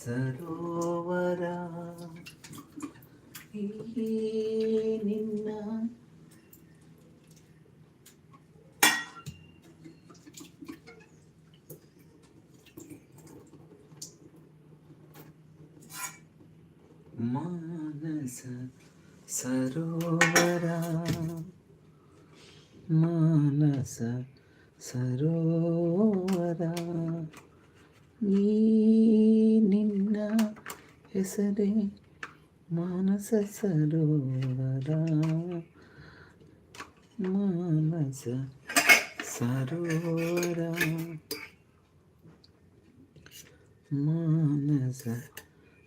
ಸರೋವರ ಈ ನಿನ್ನ ಮಾನಸ ಸರೋವರ ಮಾನಸ ಸರೋವರ ಹೆಸರೇ ಮಾನಸ ಸರೋವರ ಮಾನಸ ಸರೋವರ ಮಾನಸ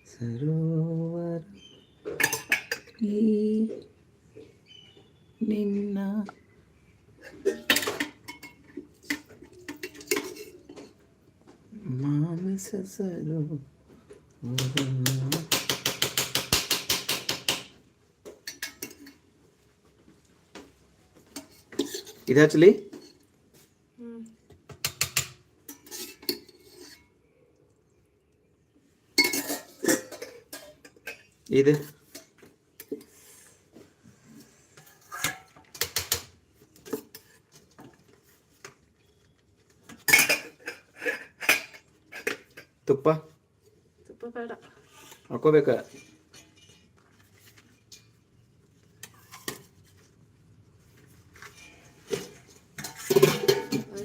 ಸರೋವರ ಈ ನಿನ್ನ ಮಾನಸ ಸರೋವರ ഇത് ആക്ച്വലി? ഇത്? തുപ്പ.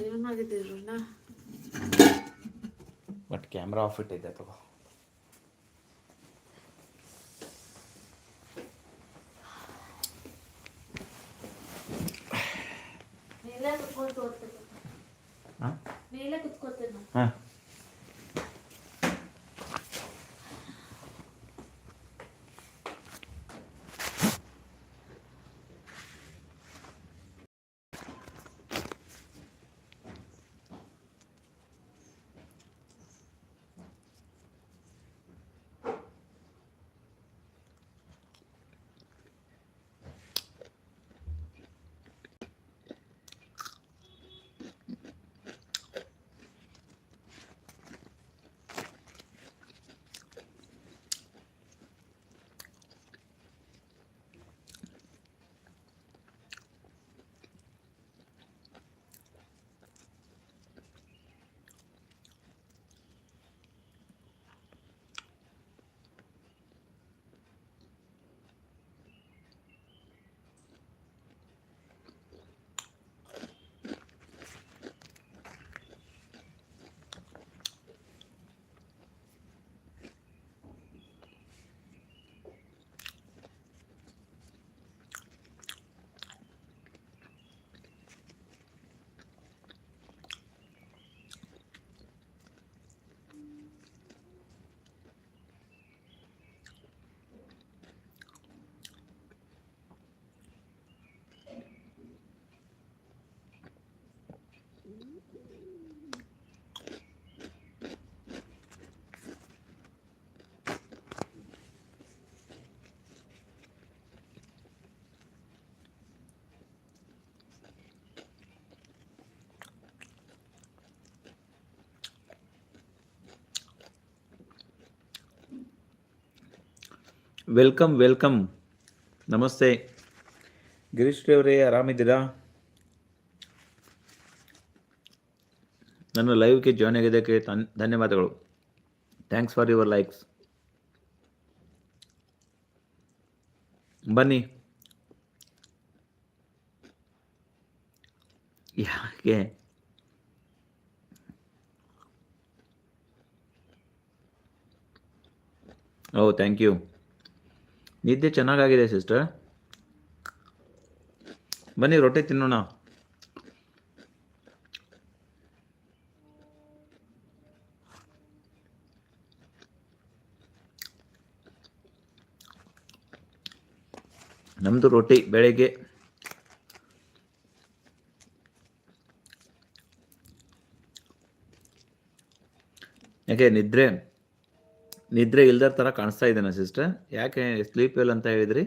ಏನಾಗಿದ್ದೀರಲ್ಲ ಬಟ್ ಕ್ಯಾಮ್ರಾ ಆಫ್ ಇಟ್ಟಿದ್ದೆ ತಗೋ. Welcome welcome. ನಮಸ್ತೆ. ಗಿರೀಶ್ ಅವರೇ ಆರಾಮಿದ್ದೀರಾ? ನನ್ನ ಲೈವ್ಗೆ ಜಾಯ್ನ್ ಆಗಿದ್ದಕ್ಕೆ ತನ್- ಧನ್ಯವಾದಗಳು. ಥ್ಯಾಂಕ್ಸ್ ಫಾರ್ ಯುವರ್ ಲೈಕ್ಸ್ ಬನ್ನಿ. ಯಾಕೆ? ಓ ಥ್ಯಾಂಕ್ ಯು ನಿದ್ದೆ ಚೆನ್ನಾಗಾಗಿದೆ ಸಿಸ್ಟರ್. ಬನ್ನಿ ರೊಟ್ಟಿ ತಿನ್ನೋಣ. ನಮ್ಮದು ರೊಟ್ಟಿ ಬೆಳಗ್ಗೆ. ಯಾಕೆ ನಿದ್ರೆ? ನಿದ್ರೆ ಇಲ್ದರ ಥರ ಕಾಣಿಸ್ತಾ ಇದ್ದೇನೆ ಸಿಸ್ಟರ್ ಯಾಕೆ ಸ್ಲೀಪ್ ವೆಲ್ ಅಂತ ಹೇಳಿದ್ರಿ?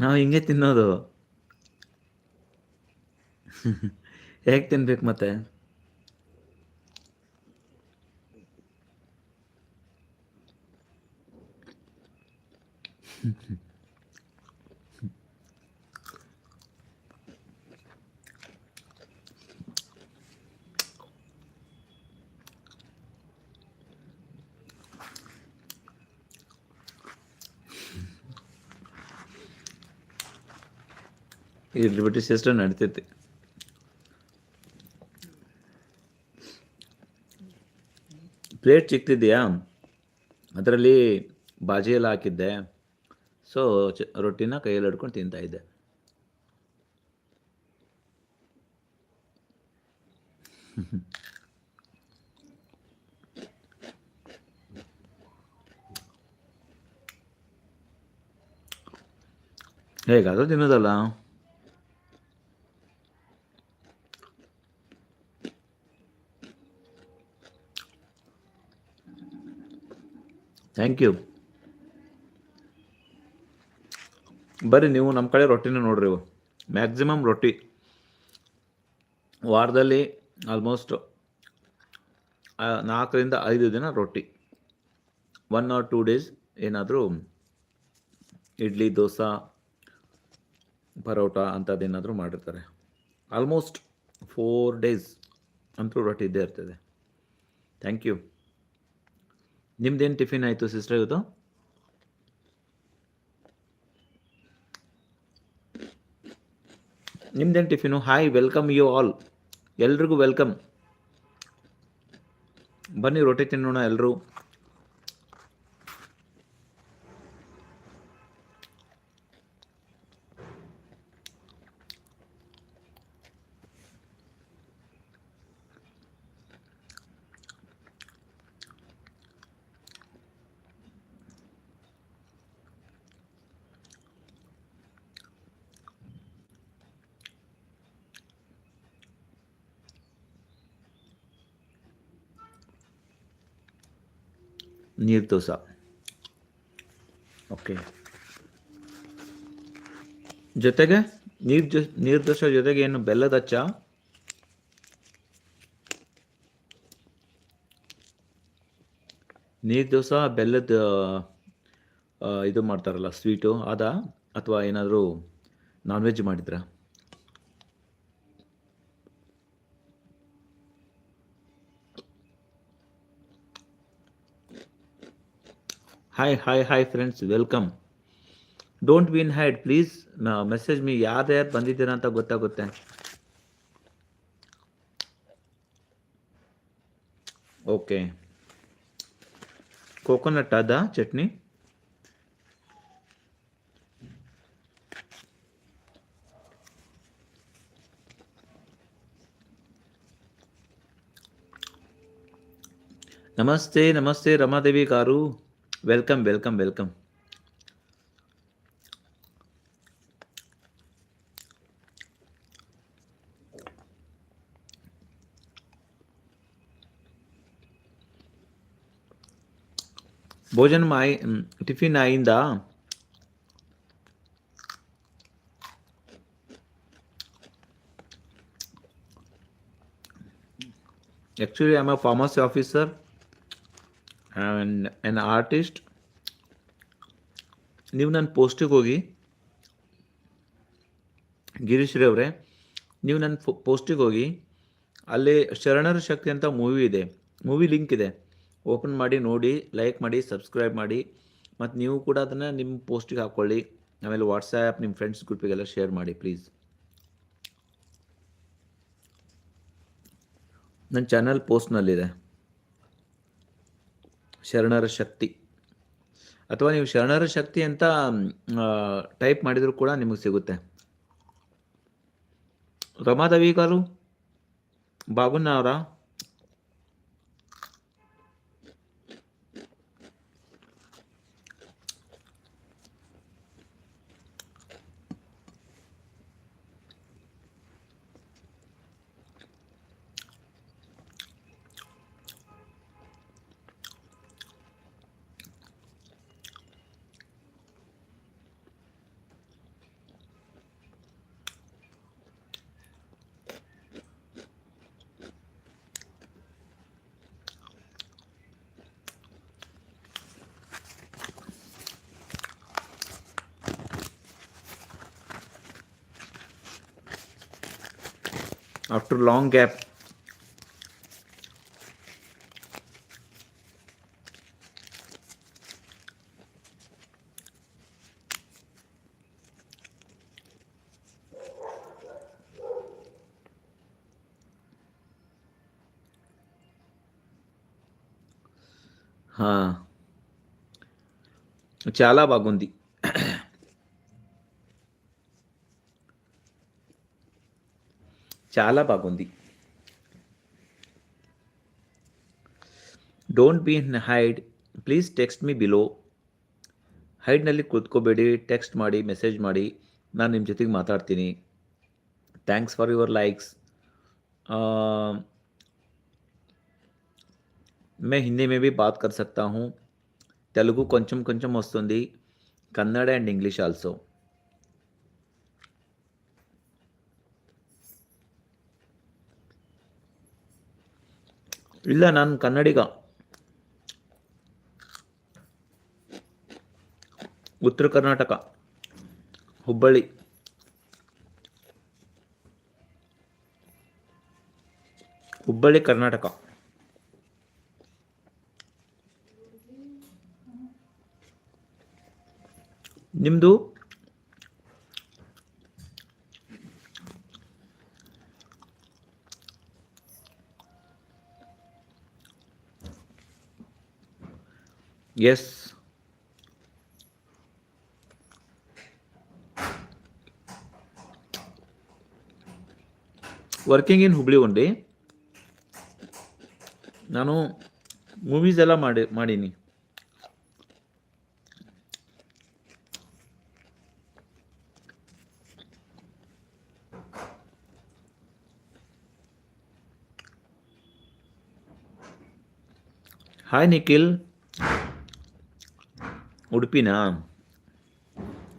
ನಾವು ಹಿಂಗೆ ತಿನ್ನೋದು. ಹೇಗೆ ತಿನ್ಬೇಕು ಮತ್ತೆ? ಇರ್ಲಿ ಲಿಬರ್ಟಿ ಸಿಸ್ಟಮ್ ನಡಿತೈತಿ. ಪ್ಲೇಟ್ ಚಿಕ್ತಿದೆಯಾ? ಅದರಲ್ಲಿ ಬಾಜಿ ಎಲ್ಲ ಹಾಕಿದ್ದೆ. ಸೊ ಚ, ರೊಟ್ಟಿನ ಕೈಯಲ್ಲಿ ಹಿಡ್ಕೊಂಡು ತಿಂತಾ ಇದ್ದೆ. ಹೇಗಾದ್ರೂ ತಿನ್ನೋದಲ್ಲ? ಥ್ಯಾಂಕ್ ಯು ಬರ್ರಿ, ನೀವು ನಮ್ಮ ಕಡೆ ರೊಟ್ಟಿನೇ ನೋಡ್ರಿ ಇವು. ಮ್ಯಾಕ್ಸಿಮಮ್ ರೊಟ್ಟಿ. ವಾರದಲ್ಲಿ ಆಲ್ಮೋಸ್ಟ್ ನಾಲ್ಕರಿಂದ ಐದು ದಿನ ರೊಟ್ಟಿ. ಒನ್ ಆರ್ ಟೂ ಡೇಸ್ ಏನಾದರೂ ಇಡ್ಲಿ, ದೋಸೆ, ಪರೋಟ ಅಂಥದ್ದೇನಾದರೂ ಮಾಡಿರ್ತಾರೆ. ಆಲ್ಮೋಸ್ಟ್ ಫೋರ್ ಡೇಸ್ ಅಂತೂ ರೊಟ್ಟಿ ಇದ್ದೇ ಇರ್ತದೆ. ಥ್ಯಾಂಕ್ ಯು ನಿಮ್ದೇನು ಟಿಫಿನ್ ಆಯಿತು ಸಿಸ್ಟರ್ ಇವತ್ತು? ನಿಮ್ದೇನು tiffin? Hi welcome you all ಎಲ್ರಿಗೂ ವೆಲ್ಕಮ್ ಬನ್ನಿ ರೊಟ್ಟಿ ತಿನ್ನೋಣ ಎಲ್ಲರೂ ನೀರು ದೋಸೆ. ಓಕೆ ಜೊತೆಗೆ ನೀರು ಜೊ ಜೊತೆಗೆ ಏನು ಬೆಲ್ಲದ ಹಚ್ಚ ನೀರು ದೋಸೆ, ಬೆಲ್ಲದ ಇದು ಮಾಡ್ತಾರಲ್ಲ ಸ್ವೀಟು ಅದ? ಅಥವಾ ಏನಾದರೂ ನಾನ್ ವೆಜ್ ಮಾಡಿದ್ರಾ? Hi hi hi friends welcome don't win hide please message me ಯಾರು ಯಾರು ಬಂದಿದ್ದೀರಾ ಅಂತ ಗೊತ್ತಾಗುತ್ತೆ ಓಕೆ ಕೋಕೋನಟ್ ಅದ ಚಟ್ನಿ ನಮಸ್ತೆ ನಮಸ್ತೆ Ramadevi garu welcome welcome welcome ಭೋಜನ ಆಯ್ tiffin ಆಯಿಂದಾ Actually, I'm a pharmacy officer and an artist ನೀವು ನನ್ನ ಪೋಸ್ಟಿಗೆ ಹೋಗಿ, ಗಿರೀಶ್ ಅವರೇ, ನೀವು ನನ್ನ ಪೋಸ್ಟಿಗೆ ಹೋಗಿ, ಅಲ್ಲಿ ಶರಣರ ಶಕ್ತಿ ಅಂತ ಮೂವಿ ಇದೆ. ಮೂವಿ ಲಿಂಕ್ ಇದೆ. ಓಪನ್ ಮಾಡಿ, ನೋಡಿ ಲೈಕ್ ಮಾಡಿ ಸಬ್ಸ್ಕ್ರೈಬ್ ಮಾಡಿ. ಮತ್ತು ನೀವು ಕೂಡ ಅದನ್ನು ನಿಮ್ಮ ಪೋಸ್ಟಿಗೆ ಹಾಕ್ಕೊಳ್ಳಿ ಆಮೇಲೆ ವಾಟ್ಸಾಪ್ ನಿಮ್ಮ ಫ್ರೆಂಡ್ಸ್ ಗ್ರೂಪಿಗೆಲ್ಲ ಶೇರ್ ಮಾಡಿ ಪ್ಲೀಸ್ ನನ್ನ ಚಾನಲ್ ಪೋಸ್ಟ್ನಲ್ಲಿದೆ ಶರಣರ ಶಕ್ತಿ. ಅಥವಾ ನೀವು ಶರಣರ ಶಕ್ತಿ ಅಂತ ಟೈಪ್ ಮಾಡಿದರೂ ಕೂಡ ನಿಮಗೆ ಸಿಗುತ್ತೆ. ರಮಾದವಿಗಾರು ಗಾರು ಬಾಗುನ್ನವರಾ ఆఫ్టర్ లాంగ్ గ్యాప్. చాలా బాగుంది. చాలా బాగుంది don't be in hide please text me below ಹೈಡ್ನಲ್ಲಿ ಕೂತ್ಕೋಬೇಡಿ ಟೆಕ್ಸ್ಟ್ ಮಾಡಿ ಮೆಸೇಜ್ ಮಾಡಿ ನಾನು ನಿಮ್ಮ ಜೊತೆಗೆ ಮಾತಾಡ್ತೀನಿ ಥ್ಯಾಂಕ್ಸ್ ಫಾರ್ ಯುವರ್ ಲೈಕ್ಸ್ మే హిందీ మే బీ బాత్ కర్ సక్తా హూँ తెలుగు కొంచెం కొంచెం వస్తుంది కన్నడ అండ్ ఇంగ్లీష్ ఆల్సో ಇಲ್ಲ ನಾನು ಕನ್ನಡಿಗ. ಉತ್ತರ ಕರ್ನಾಟಕ ಹುಬ್ಬಳ್ಳಿ. ಹುಬ್ಬಳ್ಳಿ ಕರ್ನಾಟಕ. ನಿಮ್ಮದು ಎಸ್ ವರ್ಕಿಂಗ್ ಇನ್ ಹುಬ್ಳಿ ಒಂಡಿ ನಾನು ಮೂವೀಸ್ ಎಲ್ಲ ಮಾಡಿ ಮಾಡೀನಿ. ಹಾಯ್ ನಿಖಿಲ್ ಉಡುಪಿನಾ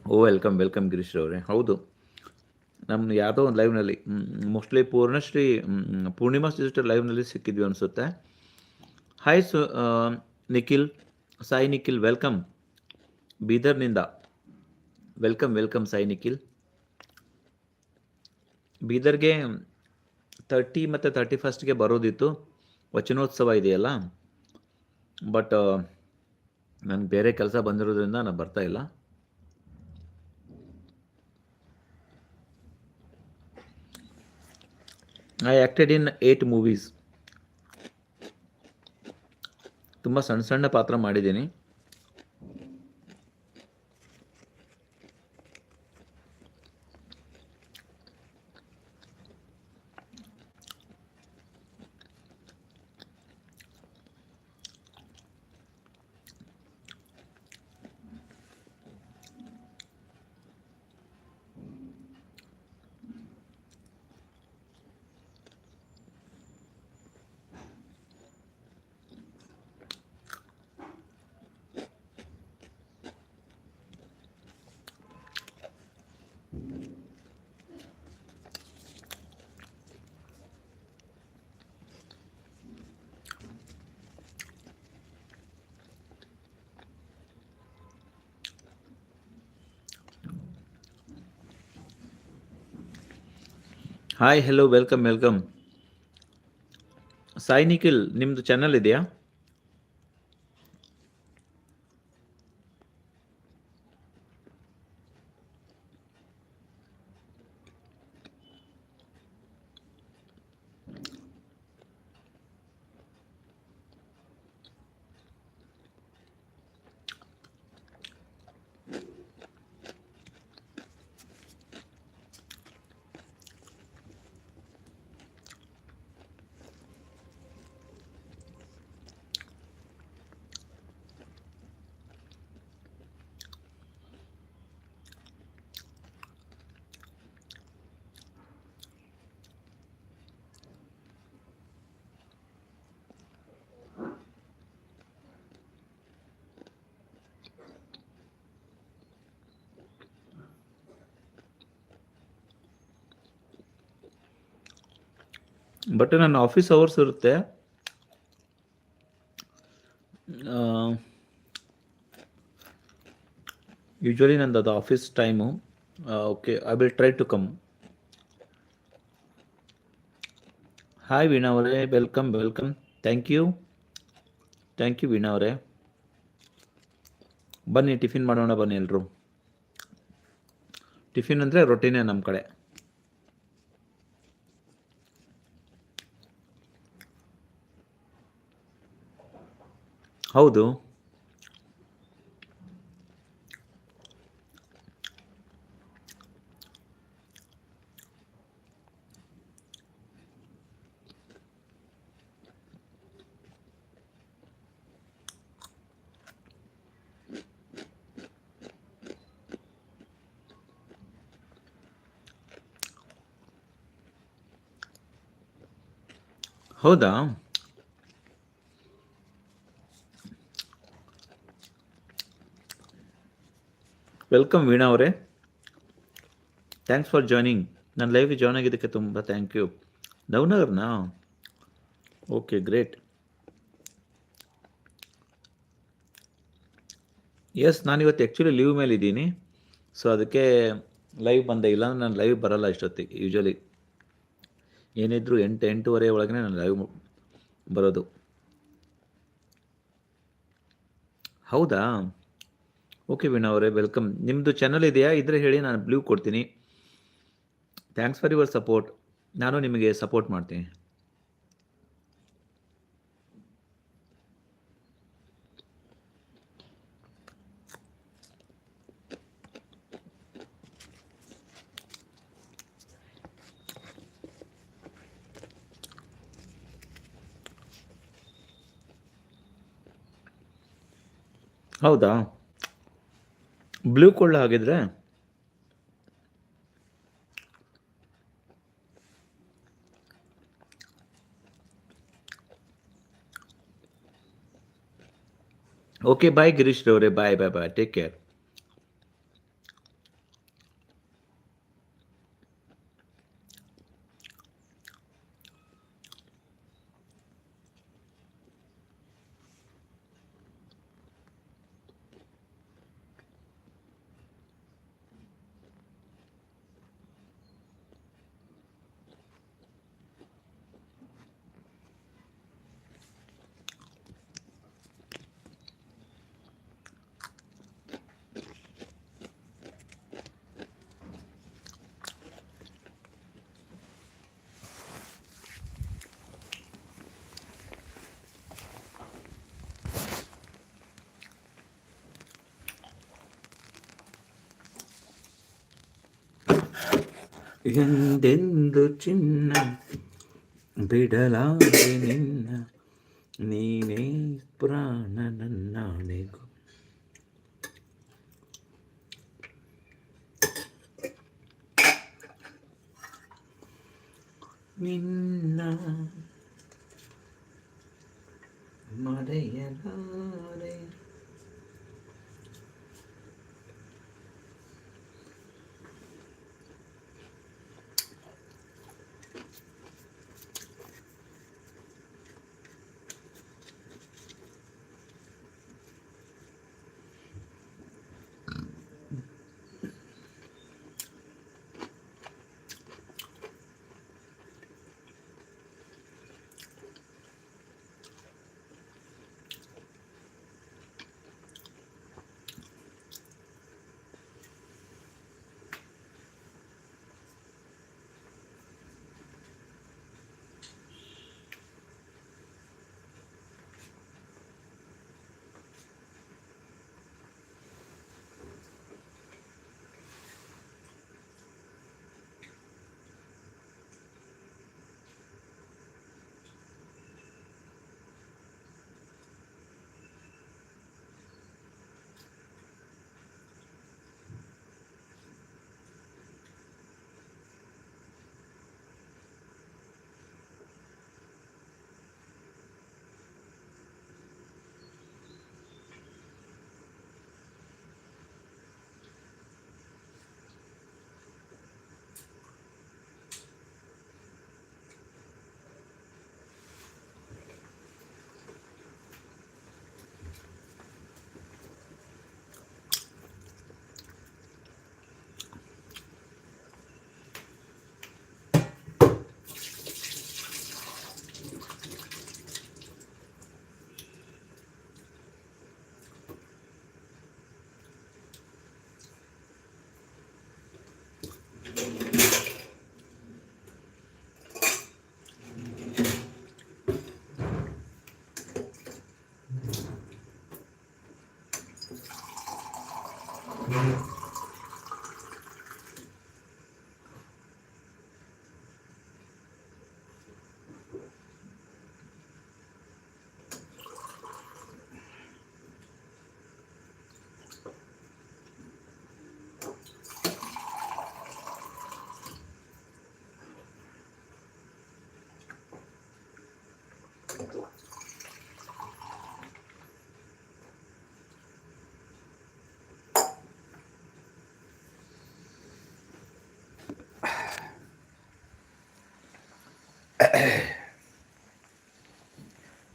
ಓ, ವೆಲ್ಕಮ್ ವೆಲ್ಕಮ್ ಗಿರೀಶ್ ಅವರೇ ಹೌದು. ನಮ್ಮ ಯಾವುದೋ ಒಂದು ಲೈವ್ನಲ್ಲಿ ಮೋಸ್ಟ್ಲಿ ಪೂರ್ಣಶ್ರೀ ಪೂರ್ಣಿಮಾ ಸಿಸ್ಟರ್ ಲೈವ್ನಲ್ಲಿ ಸಿಕ್ಕಿದ್ವಿ ಅನಿಸುತ್ತೆ. ಹಾಯ್ ಸು Nikhil. Sai Nikhil welcome ಬೀದರ್ನಿಂದ. Welcome welcome Sai Nikhil. ಬೀದರ್ಗೆ thirty ಮತ್ತು ತರ್ಟಿ ಫಸ್ಟ್ಗೆ ಬರೋದಿತ್ತು. ವಚನೋತ್ಸವ ಇದೆಯಲ್ಲ? ಬಟ್ ನನಗೆ ಬೇರೆ ಕೆಲಸ ಬಂದಿರೋದ್ರಿಂದ ನಾನು ಬರ್ತಾ ಇಲ್ಲ. I acted in eight movies ತುಂಬ ಸಣ್ಣ ಸಣ್ಣ ಪಾತ್ರ ಮಾಡಿದ್ದೀನಿ. Hi hello welcome welcome Sai Nikhil ನಿಮ್ಮದು ಚಾನಲ್ ಇದೆಯಾ? ಬಟ್ ನನ್ನ ಆಫೀಸ್ ಅವರ್ಸ್ ಇರುತ್ತೆ. ಯೂಶ್ವಲಿ ನಂದು ಅದು office time okay I will try to come hi Veena ಅವರೇ welcome welcome thank you thank you Veena ಅವರೇ. ಬನ್ನಿ ಟಿಫಿನ್ ಮಾಡೋಣ ಬನ್ನಿ ಎಲ್ಲರೂ ಟಿಫಿನ್ ಅಂದರೆ ರೊಟ್ಟಿನೇ ನಮ್ಮ ಕಡೆ. ಹೌದು. ಹೌದಾ? ವೆಲ್ಕಮ್ ವೀಣಾ ಅವರೇ. ಥ್ಯಾಂಕ್ಸ್ ಫಾರ್ ಜಾಯ್ನಿಂಗ್ ನನ್ನ ಲೈವ್ಗೆ ಜಾಯ್ನ್ ಆಗಿದ್ದಕ್ಕೆ ತುಂಬ ಥ್ಯಾಂಕ್ ಯು ನವನಗರ್ನಾ ಓಕೆ ಗ್ರೇಟ್ ಎಸ್ ನಾನಿವತ್ತು ಆ್ಯಕ್ಚುಲಿ ಲೀವ್ ಮೇಲೆ ಇದ್ದೀನಿ. ಸೊ ಅದಕ್ಕೆ ಲೈವ್ ಬಂದೆ ಇಲ್ಲ. ನಾನು ಲೈವ್ ಬರಲ್ಲ ಇಷ್ಟೊತ್ತಿಗೆ ಯೂಶ್ವಲಿ ಏನಿದ್ರು ಎಂಟು, ಎಂಟೂವರೆ ಒಳಗೆ ನಾನು ಲೈವ್ ಬರೋದು. ಹೌದಾ? ಓಕೆ ವೀಣಾ ಅವರೇ ವೆಲ್ಕಮ್ ನಿಮ್ಮದು ಚಾನಲ್ ಇದೆಯಾ? ಇದ್ರೆ ಹೇಳಿ, ನಾನು ಬ್ಲೂ ಕೊಡ್ತೀನಿ. ಥ್ಯಾಂಕ್ಸ್ ಫಾರ್ ಯುವರ್ ಸಪೋರ್ಟ್ ನಾನು ನಿಮಗೆ ಸಪೋರ್ಟ್ ಮಾಡ್ತೀನಿ. ಹೌದಾ? ಬ್ಲೂ ಕೊಳ್ಳ ಆಗಿದ್ರೆ okay bye Girish ರವರೇ. Bye bye bye take care ಎಂದೆಂದು ಚಿನ್ನ ಬಿಡಲಾರೆ ನಿನ್ನ ನೀನೇ ಪ್ರಾಣ ನನ್ನಾಣೆಗೂ ನಿನ್ನ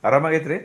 ಆರಾಮಾಗೈತ್ರಿ